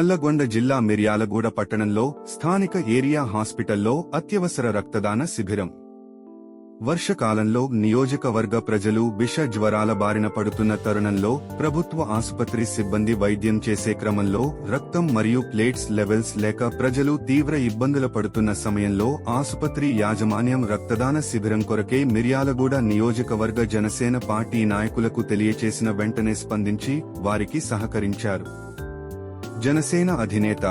నల్లగొండ జిల్లా మిర్యాలగూడ పట్టణంలో స్థానిక ఏరియా హాస్పిటల్లో అత్యవసర రక్తదాన శిబిరం. వర్షకాలంలో నియోజకవర్గ ప్రజలు విష జ్వరాల బారిన పడుతున్న తరుణంలో ప్రభుత్వ ఆసుపత్రి సిబ్బంది వైద్యం చేసే క్రమంలో రక్తం మరియు ప్లేట్స్ లెవెల్స్ లేక ప్రజలు తీవ్ర ఇబ్బందులు పడుతున్న సమయంలో ఆసుపత్రి యాజమాన్యం రక్తదాన శిబిరం కొరకే మిర్యాలగూడ నియోజకవర్గ జనసేన పార్టీ నాయకులకు తెలియచేసిన వెంటనే స్పందించి వారికి సహకరించారు. జనసేన అధినేత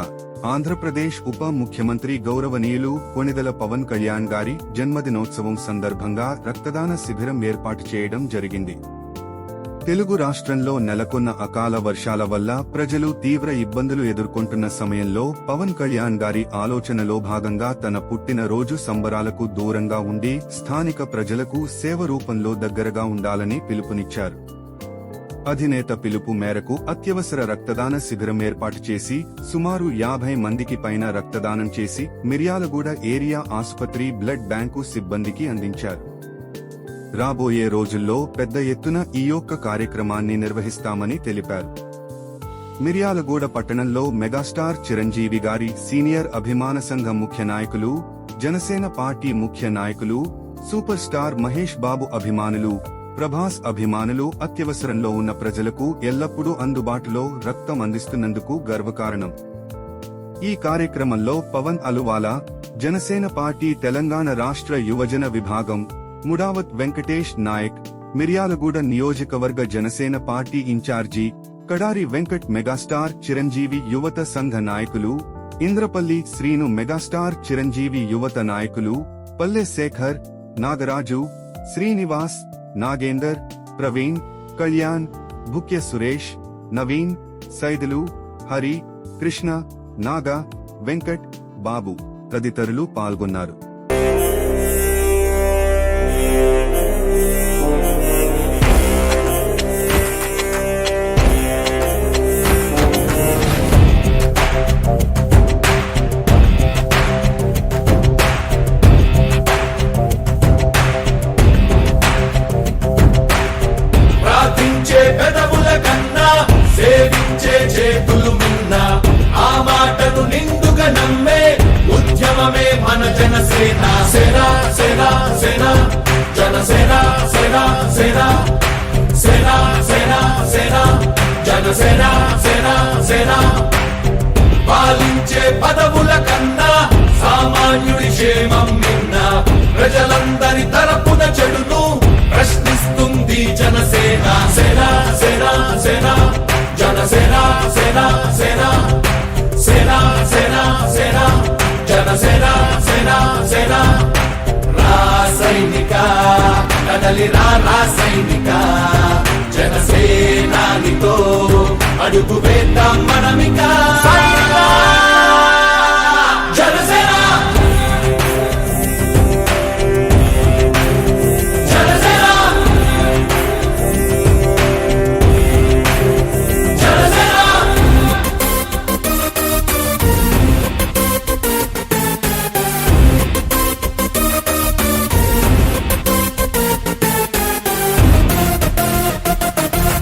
ఆంధ్రప్రదేశ్ ఉప ముఖ్యమంత్రి గౌరవనీయులు కొణిదల పవన్ కళ్యాణ్ గారి జన్మదినోత్సవం సందర్భంగా రక్తదాన శిబిరం ఏర్పాటు చేయడం జరిగింది. తెలుగు రాష్ట్రంలో నెలకొన్న అకాల వర్షాల వల్ల ప్రజలు తీవ్ర ఇబ్బందులు ఎదుర్కొంటున్న సమయంలో పవన్ కళ్యాణ్ గారి ఆలోచనలో భాగంగా తన పుట్టినరోజు సంబరాలకు దూరంగా ఉండి స్థానిక ప్రజలకు సేవ రూపంలో దగ్గరగా ఉండాలని పిలుపునిచ్చారు. అధినేత పిలుపు మేరకు అత్యవసర రక్తదాన శిబిరం ఏర్పాటు చేసి సుమారు యాభై మందికి పైన రక్తదానం చేసి మిర్యాలగూడ ఏరియా ఆసుపత్రి బ్లడ్ బ్యాంకు సిబ్బందికి అందించారు. రాబోయే రోజుల్లో పెద్ద ఎత్తున ఈ యొక్క కార్యక్రమాన్ని నిర్వహిస్తామని తెలిపారు. మిర్యాలగూడ పట్టణంలో మెగాస్టార్ చిరంజీవి గారి సీనియర్ అభిమాన సంఘం ముఖ్య నాయకులు జనసేన పార్టీ ముఖ్య నాయకులు సూపర్ స్టార్ మహేష్ బాబు అభిమానులు ప్రభాస్ అభిమానులు అత్యవసరంలో ఉన్న ప్రజలకు ఎల్లప్పుడూ అందుబాటులో రక్తం అందిస్తున్నందుకు గర్వకారణం. ఈ కార్యక్రమంలో పవన్ అలువాలా జనసేన పార్టీ తెలంగాణ రాష్ట్ర యువజన విభాగం ముడావత్ వెంకటేష్ నాయక్ మిర్యాలగూడ నియోజకవర్గ Janasena party in charge Kadari Venkat megastar Chiranjeevi యువత సంఘ నాయకులు ఇంద్రపల్లి శ్రీను మెగాస్టార్ చిరంజీవి యువత నాయకులు పల్లె శేఖర్ నాగరాజు శ్రీనివాస్ నాగేందర్ ప్రవీణ్ కళ్యాణ్ బుక్య సురేష్ నవీన్ సైదులు హరి కృష్ణ నాగ వెంకట్ బాబు తదితరులు పాల్గొన్నారు. సేవించే పెదవుల కన్నా సేవించే చేతులు మిన్న ఆ మాటను నిండుగా నమ్మే ఉద్యమమే మన జనసేన. సేన సేన సేన జనసేన సేన సేన సేన సేన సేన జనసేన సేన సేన పాలించే పదవుల కన్నా సామాన్యుడి క్షేమం నిన్న ప్రజలందరి తరపున చెడును జనసేన సేన సేన సేన జనసేన సేన సేన సేన సేన సేన జనసేన సేన సేన రాసైనిక కదలి రా రాసైనిక జనసేనానితో అడుగు వేద్దాం మనమికా